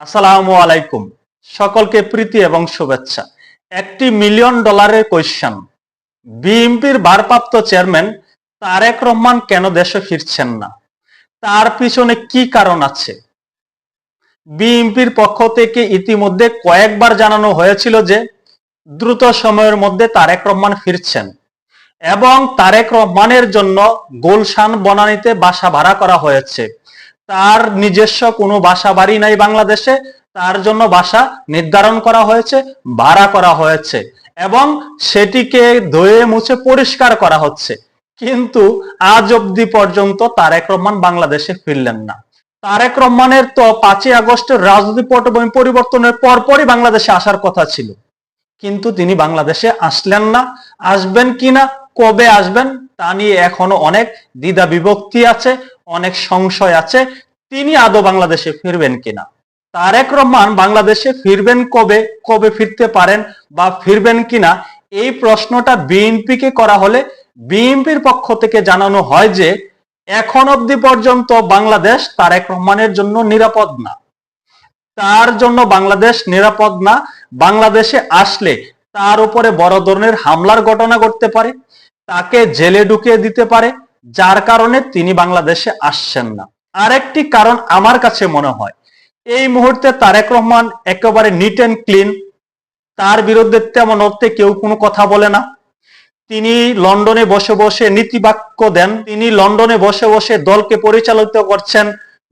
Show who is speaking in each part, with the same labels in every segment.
Speaker 1: আসসালামু আলাইকুম। সকলকে প্রীতি এবং শুভেচ্ছা। একটি মিলিয়ন ডলারের কোয়েশ্চেন বিএনপির ভারপ্রাপ্ত চেয়ারম্যান তারেক রহমান কেন দেশে ফিরছেন না? তার পিছনে কি কারণ আছে? বিএনপির পক্ষ থেকে ইতিমধ্যে কয়েকবার জানানো হয়েছিল যে, দ্রুত সময়ের মধ্যে তারেক রহমান ফিরছেন এবং তারেক রহমানের জন্য গোলশান বনানীতে বাসা ভাড়া করা হয়েছে। তার নিজস্ব কোনো বাসা বাড়ি নাই বাংলাদেশে, তার জন্য বাসা নির্ধারণ করা হয়েছে, ভাড়া করা হয়েছে এবং সেটিকে ধুয়ে মুছে পরিষ্কার করা হচ্ছে। কিন্তু আজ অব্দি পর্যন্ত তারেক রহমান বাংলাদেশে ফিরলেন না। তারেক রহমানের তো পাঁচই আগস্টের রাজনৈতিক পটভূমি পরিবর্তনের পরপরই বাংলাদেশে আসার কথা ছিল। কিন্তু তিনি বাংলাদেশে আসলেন না। আসবেন কিনা কবে আসবেন, তা নিয়ে এখনও অনেক দ্বিধা বিভক্তি আছে, অনেক সংশয় আছে। তিনি আদৌ বাংলাদেশে ফিরবেন কিনা? তারেক রহমান বাংলাদেশে ফিরবেন কবে? কবে ফিরতে পারেন বা ফিরবেন কিনা? এই প্রশ্নটা বিএনপিকে করা হলে বিএনপির পক্ষ থেকে জানানো হয় যে, এখন অবধি পর্যন্ত বাংলাদেশ তারেক রহমানের জন্য নিরাপদ না। তার জন্য বাংলাদেশ নিরাপদ না। বাংলাদেশে আসলে তার উপরে বড় ধরনের হামলার ঘটনা ঘটতে পারে, তাকে জেলে ঢুকিয়ে দিতে পারে, যার কারণে তিনি বাংলাদেশে আসছেন না। আরেকটি কারণ আমার কাছে মনে হয়, এই মুহূর্তে তারেক রহমান একেবারে নিট অ্যান্ড ক্লিন তার বিরুদ্ধে তেমন অর্থে কেউ কোনো কথা বলে না। তিনি লন্ডনে বসে বসে নীতিবাক্য দেন, তিনি লন্ডনে বসে বসে দলকে পরিচালিত করছেন,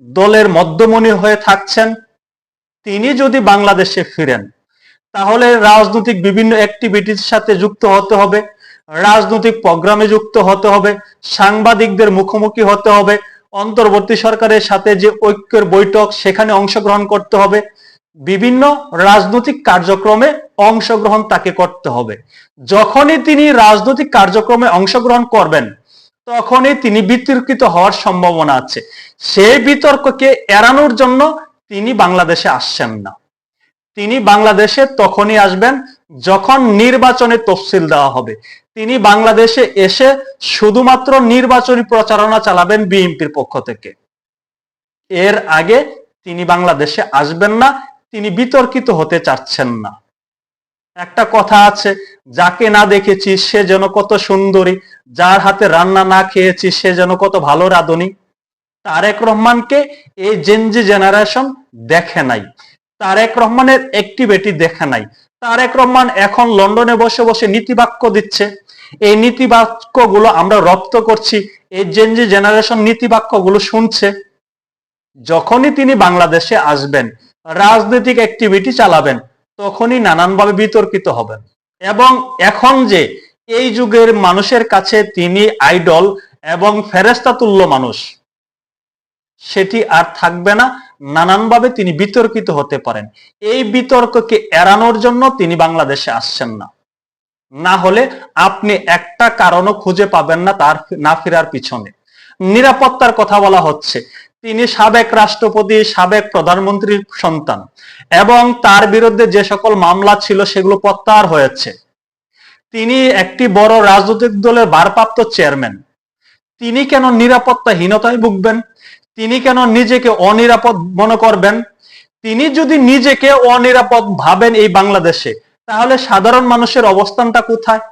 Speaker 1: দলের মধ্যমণি হয়ে থাকছেন। তিনি যদি বাংলাদেশে ফিরেন, তাহলে রাজনৈতিক বিভিন্ন অ্যাক্টিভিটির সাথে যুক্ত হতে হবে, রাজনৈতিক প্রোগ্রামে যুক্ত হতে হবে, সাংবাদিকদের মুখোমুখি হতে হবে অন্তর্বর্তী সরকারের সাথে যে ঐক্যের বৈঠক, সেখানে অংশগ্রহণ করতে হবে। বিভিন্ন রাজনৈতিক কার্যক্রমে অংশগ্রহণ তাকে করতে হবে। যখনই তিনি রাজনৈতিক কার্যক্রমে অংশগ্রহণ করবেন, তখনই তিনি বিতর্কিত হওয়ার সম্ভাবনা আছে। সেই বিতর্ককে এড়ানোর জন্য তিনি বাংলাদেশে আসছেন না। তিনি বাংলাদেশে তখনই আসবেন যখন নির্বাচনে তফসিল দেওয়া হবে, তিনি বাংলাদেশে এসে শুধুমাত্র নির্বাচনী প্রচারণা চালাবেন বিএনপির পক্ষ থেকে। এর আগে তিনি বাংলাদেশে আসবেন না, তিনি বিতর্কিত হতে চাচ্ছেন না। একটা কথা আছে, যাকে না দেখেছি সে যেন কত সুন্দরী, যার হাতে রান্না না খেয়েছি সে যেন কত ভালো রাঁধুনি। তারেক রহমানকে এই জেনজি জেনারেশন দেখে নাই, তারেক রহমানের অ্যাক্টিভিটি দেখে নাই তারেক রহমান এখন লন্ডনে বসে বসে নীতিবাক্য দিচ্ছে। এই নীতিবাক্যগুলো আমরা রপ্ত করছি। এই জেনারেশন নীতিবাক্যগুলো শুনছে। যখনই তিনি বাংলাদেশে আসবেন, রাজনৈতিক অ্যাক্টিভিটি চালাবেন, তখনই নানানভাবে বিতর্কিত হবেন। এবং এখন যে এই যুগের মানুষের কাছে তিনি আইডল এবং ফেরেস্তা তুল্য মানুষ, সেটি আর থাকবে না। নানানভাবে তিনি বিতর্কিত হতে পারেন। এই বিতর্ককে এড়ানোর জন্য তিনি বাংলাদেশে আসছেন না। না হলে আপনি একটা কারণও খুঁজে পাবেন না তার না ফেরার পিছনে। নিরাপত্তার কথা বলা হচ্ছে। তিনি সাবেক রাষ্ট্রপতি, সাবেক প্রধানমন্ত্রীর সন্তান এবং তার বিরুদ্ধে যে সকল মামলা ছিল সেগুলো প্রত্যাহার হয়েছে। তিনি একটি বড় রাজনৈতিক দলের ভারপ্রাপ্ত চেয়ারম্যান। তিনি কেন নিরাপত্তাহীনতায় ভুগবেন? তিনি কেন নিজেকে অনিরাপদ মনে করবেন? তিনি যদি নিজেকে অনিরাপদ ভাবেন এই বাংলাদেশে, তাহলে সাধারণ মানুষের অবস্থানটা কোথায়?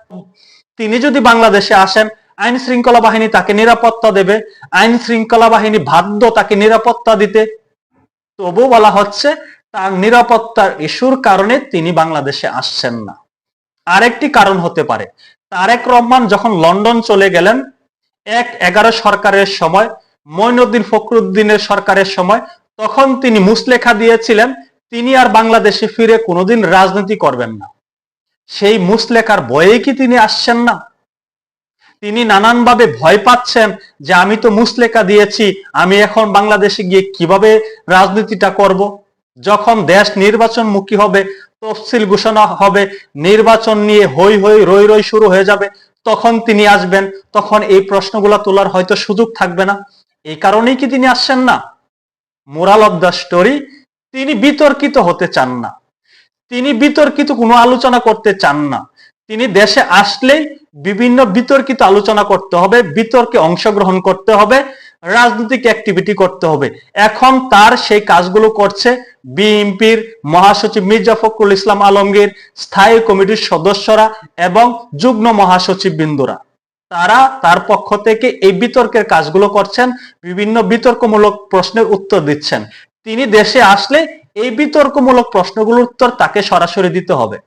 Speaker 1: তিনি যদি বাংলাদেশে আসেন, আইন শৃঙ্খলা বাহিনী তাকে নিরাপত্তা দেবে। আইন শৃঙ্খলা বাহিনী বাধ্য তাকে নিরাপত্তা দিতে। তবু বলা হচ্ছে, তার নিরাপত্তার ইস্যুর কারণে তিনি বাংলাদেশে আসছেন না। আরেকটি কারণ হতে পারে, তারেক রহমান যখন লন্ডন চলে গেলেন, এক এগারো সরকারের সময় মঈনুদ্দিন ফখরুদ্দিনের সরকারের সময়, তখন তিনি মুসলেখা দিয়েছিলেন, তিনি আর বাংলাদেশে ফিরে কোনোদিন রাজনীতি করবেন না। সেই মুসলেখার ভয়ে কি তিনি আসছেন না? তিনি নানানভাবে ভয় পাচ্ছেন যে আমি তো মুসলেখা দিয়েছি, আমি এখন বাংলাদেশে গিয়ে কীভাবে রাজনীতিটা করব? যখন দেশ নির্বাচন মুখী হবে, তফসিল ঘোষণা হবে, নির্বাচন নিয়ে হই হই রই রই শুরু হয়ে যাবে, তখন তিনি আসবেন, তখন এই প্রশ্নগুলো তোলার হয়তো সুযোগ থাকবে না। এই কারণেই কি তিনি আসছেন না? মোরাল অব দ্য স্টোরি তিনি বিতর্কিত হতে চান না। তিনি বিতর্কিত কোনো আলোচনা করতে চান না। তিনি দেশে আসলেই বিভিন্ন বিতর্কিত আলোচনা করতে হবে, বিতর্কে অংশগ্রহণ করতে হবে, রাজনৈতিক অ্যাক্টিভিটি করতে হবে। এখন তার সেই কাজগুলো করছে বিএনপির মহাসচিব মির্জা ফখরুল ইসলাম আলমগীর, স্থায়ী কমিটির সদস্যরা এবং যুগ্ম মহাসচিব বিন্দুরা তারা তার পক্ষ থেকে এই বিতর্কের কাজগুলো করছেন, বিভিন্ন বিতর্কমূলক প্রশ্নের উত্তর দিচ্ছেন। তিনি দেশে আসলে এই বিতর্কমূলক প্রশ্নগুলোর উত্তর তাকে সরাসরি দিতে হবে।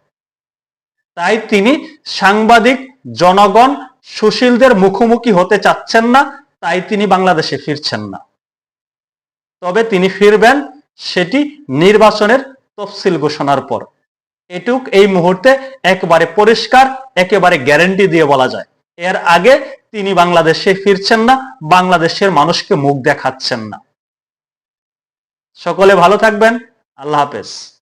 Speaker 1: তাই তিনি সাংবাদিক, জনগণ, সুশীলদের মুখোমুখি হতে চাচ্ছেন না, তাই তিনি বাংলাদেশে ফিরছেন না। তবে তিনি ফিরবেন সেটি নির্বাচনের তফসিল ঘোষণার পর। এটুক এই মুহূর্তে একেবারে পরিষ্কার, একেবারে গ্যারেন্টি দিয়ে বলা যায়। এর আগে তিনি বাংলাদেশে ফিরছেন না, বাংলাদেশের মানুষকে মুখ দেখাচ্ছেন না। সকলে ভালো থাকবেন, আল্লাহ হাফেজ।